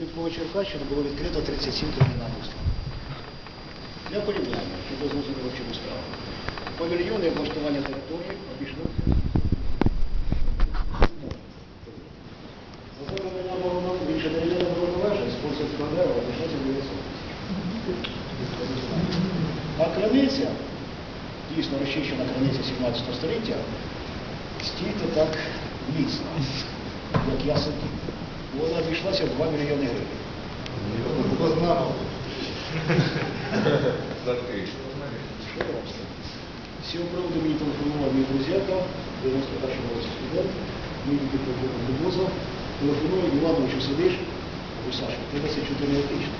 підкова Черкащини було відкрито 37 кримінальних справ. Для порівняння, щоб ви зрозуміли, в чому справа. Павільйони облаштування території. Оформлення оборону більше обійшлося 900 А криниця, дійсно розчищена криниця 17 століття, стійте так міцно, як я сидів. Вона обійшлася в 2 мільйони гривень. З цього приводу мені телефонував мій друзяка, 91-го року студент, мій Дубозов, телефонує Івановичу сидиш, кажу, Саша, ти 24 етично.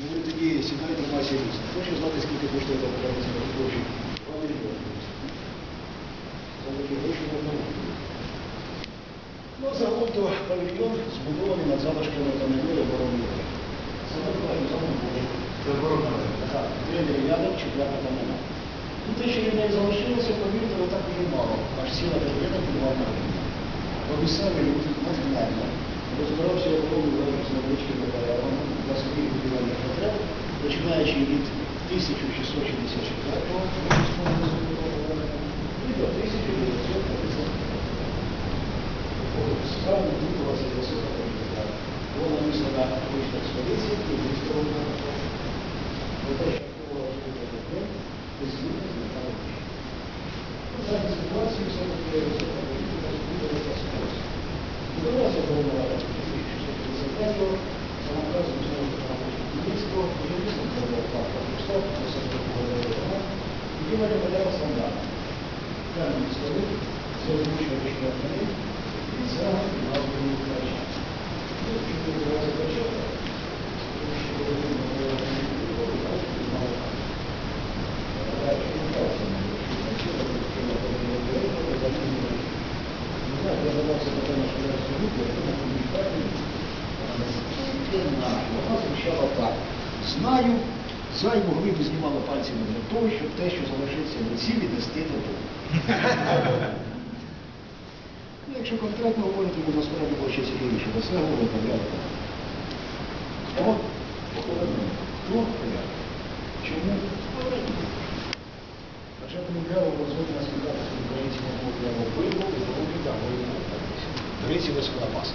Я говорю, тоді сідай, тримайся місце. Хочу знати, скільки коштує та покарниця гроші. Два мільйони. Це такі гроші не одному. Ну, загалом то збудований над залишками кам'яної оборони. Це оборона. Так, три дерев'яних, четверта кам'яна. Ну, те, що людей залишилося, повірте, не так уже мало. Аж ціла дерев'яна підвальна рівня. Бо місцеві люди надмірно розбирався оборону з невеличкими перервами для своїх будівельних потреб, починаючи від 1664 року і до 1950 Справді відбулася висока політика. Вона місла на вищій експедиції і військового Про те, що було розповідати таке, без зміни зникали вищі. У даній ситуації все-таки висока політика збудова розпалася. Здавалося, було на 1653-го, за наказом знову Хмельницького, будівництво було так, Христов, високо говорила, і дівали матеріал стандарт. Кам'яні столи, це озвучує рішення Хмельницького, і це названі Україна. Ну, чотири рази початку, тому що було Знаю, зайву глибу знімала пальцями для того, щоб те, що залишиться в руці, віднести додому. Ну, Якщо конкретно говорити, бо насправді було цікавіше, до це говорить порядок. Хто? Хто порядок? Чому? Хоча вляво розводить нас віддатися українців на вляво пиво, і руки там без Скоропаса.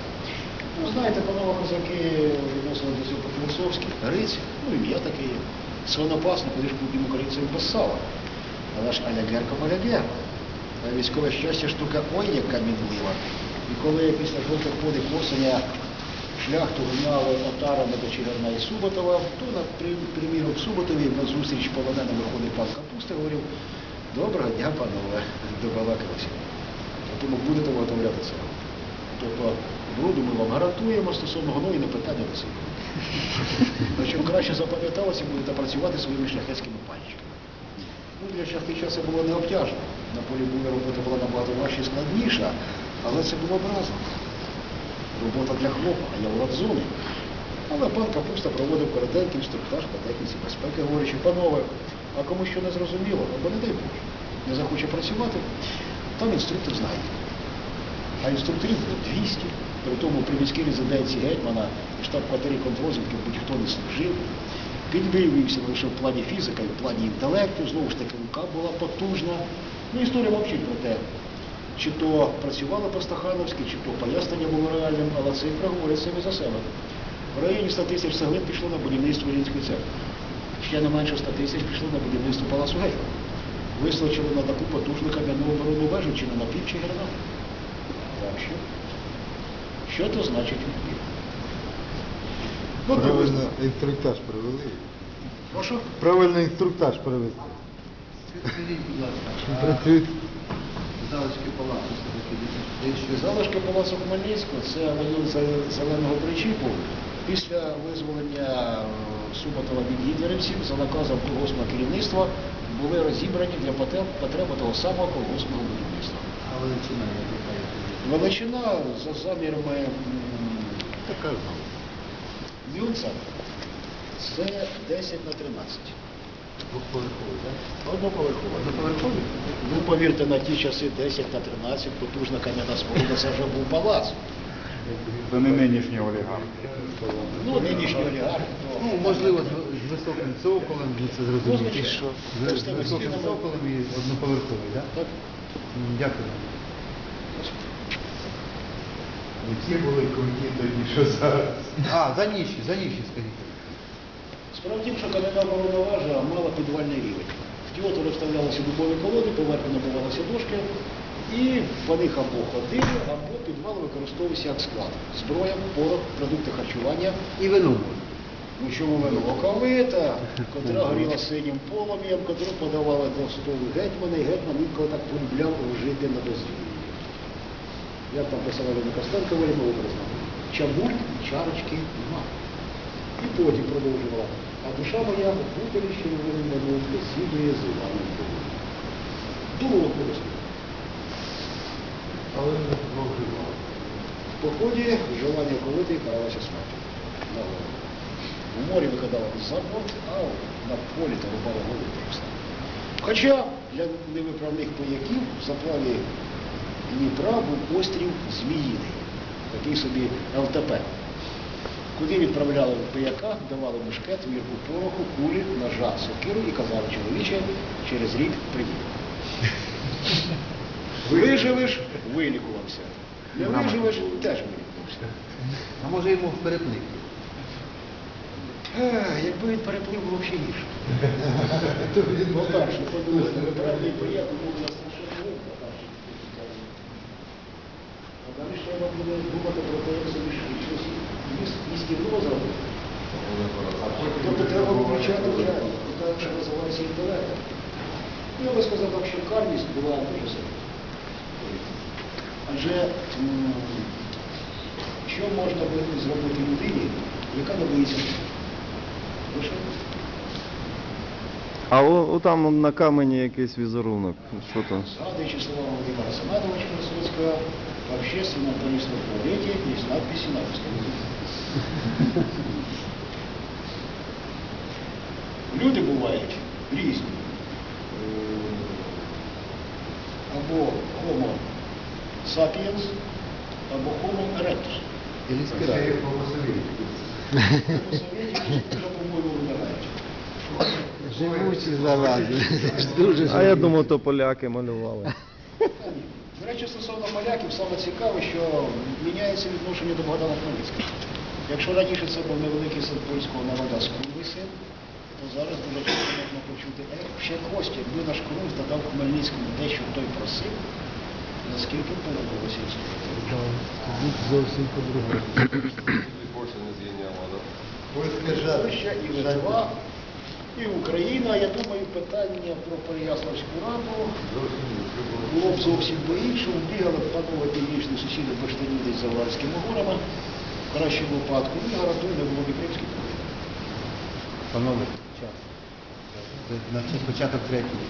Ну, знаєте, панове козаки відносно до цього по-філософськи. Гриці, ну ім'я таке є. Свинопас, ну куди ж будемо українцям без сала. Але ж алягерка малягерка. А Військове щастя штука ой, яка мінлива. І коли після жовтих подих осеня шляхту гнали отарами до Чигирна і Суботова, то, на при- приміром Суботові на зустріч полоненим виходить пан Капуста, говорив, доброго дня, панове, добалакалися. Тому будете виготовляти це. Тобто бруду ми вам гарантуємо стосовно гною, не питання до себе. Ну, Щоб краще запам'яталося, будете працювати своїми шляхетськими пальчиками. Ну, для шахтича це було не обтяжно. На полі бою робота була набагато важча і складніша, але це було образно. Робота для хлопа, а я в зони. Але пан Капуста проводив коротенький інструктаж по техніці безпеки, говорячи, панове, а кому що не зрозуміло, або не дай Боже, не захоче працювати, там інструктор знайде. А інструкторів було 200, при тому при міській резиденції гетьмана і штаб-квартирі контрозвідки будь-хто не служив. Не лише в плані фізика і в плані інтелекту, знову ж таки рука була потужна. Ну, історія мовчить про те, чи то працювали по-стахановськи, чи то пояснення було реальним, але цифри говорять самі за себе. В районі 100 тисяч цеглин пішло на будівництво Рінської церкви. Ще не менше 100 тисяч пішло на будівництво Палацу Гетьмана. Вислочили на таку потужну кам'яну оборонну вежу, чи на пів, чи. Так що? То значить відбір? Ну, Правильно інструктаж провели. Прошу? Правильно інструктаж провели. Скажіть, будь ласка, а залишки палацу все-таки Залишки Палацу Хмельницького це район зеленого причіпу. Після визволення е, Суботова від гітлерівців за наказом колгоспного керівництва були розібрані для потреб, потреб того самого колгоспного будівництва. А величина яка є? Величина за замірами Така ж. Це 10 на 13. Двохповерховий, так? Одноповерхова. Одноповерховий? Ну, повірте, на ті часи 10 на 13, потужна кам'яна споруда, це вже був палац. Це не нинішні олігархи. Ну, нинішні олігархи, то... Ну, можливо, з, з високим цоколем, ну це зрозуміло. Ну, звичайно. З, з високим цоколем і одноповерховий, так? Так. Дякую. Не ті були круті тоді, що зараз. А, за ніші, за ніші, скажіть. Справа в тім, що кам'яна оборона важа мала підвальний рівень. В ті отвори вставлялися дубові колоди, поверху набувалися дошки, і по них або ходили, або підвал використовувався як склад. Зброя, порох, продукти харчування. І вино Ну? Оковита, котра горіла синім полум'ям, котру подавали до столу гетьмана, і гетьман інколи так полюбляв жити на дозвіллі. Як там писала Лена Костенко, Валіна образно. Чабуль, чарочки нема. І потім продовжувала. А душа моя у путаліще винна слідує з Іваном Богом. Думала просто. Але не зловживали. В поході желання ковити каралося смертю. У морі викидали за борт, а на полі та рубали голову просто. Хоча для невиправних пояків в заплаві Дніпра був острів Зміїний, такий собі ЛТП. Куди відправляли пияка, давали мушкет, вірку пороху, кулі, ножа, сокиру і казали, чоловіче, через рік приїде. Виживеш, вилікувався. Не виживеш, теж вилікувався. А може йому в переплив? Якби він переплив, було б ще гірше. По-перше, по-друге, неправильний приємно був у нас лише один, по-перше. А далі ж треба буде думати про те, як собі щось міський розум. Тобто треба включати вже, так, що називається інтелект. Ну, Я би сказав так, що карність була дуже сильна. Адже що можна би зробити людині, яка не боїться А о, о там на камені якийсь візерунок. Що там? Згадуючи слова Володимира Самедовича Висоцького, в общественном туалетном туалете есть надписи на русском языке. Люди бувають різні. Е, Або homo sapiens, або homo erectus. Ілі Це спіраль. як по-совєтськи. У Совєті вже, по-моєму, вимирають. Живучі зарази. Дуже А я думав, то поляки малювали. До речі, стосовно поляків, саме цікаве, що міняється відношення до Богдана Хмельницького. Якщо раніше це був невеликий син польського народу скруний син, то зараз дуже часто можна почути, е, ще Костя, якби наш Крум додав Хмельницькому те, що той просив, наскільки б подобалося історія. Зовсім по-другому. Польська жада. І Литва, і Україна. Я думаю, питання про Переяславську раду було б зовсім по-іншому. Бігали б панове північні сусіди десь за Уральськими горами. В кращому випадку, і гарантую, не було б і кримських. Панове, час. На початок третього.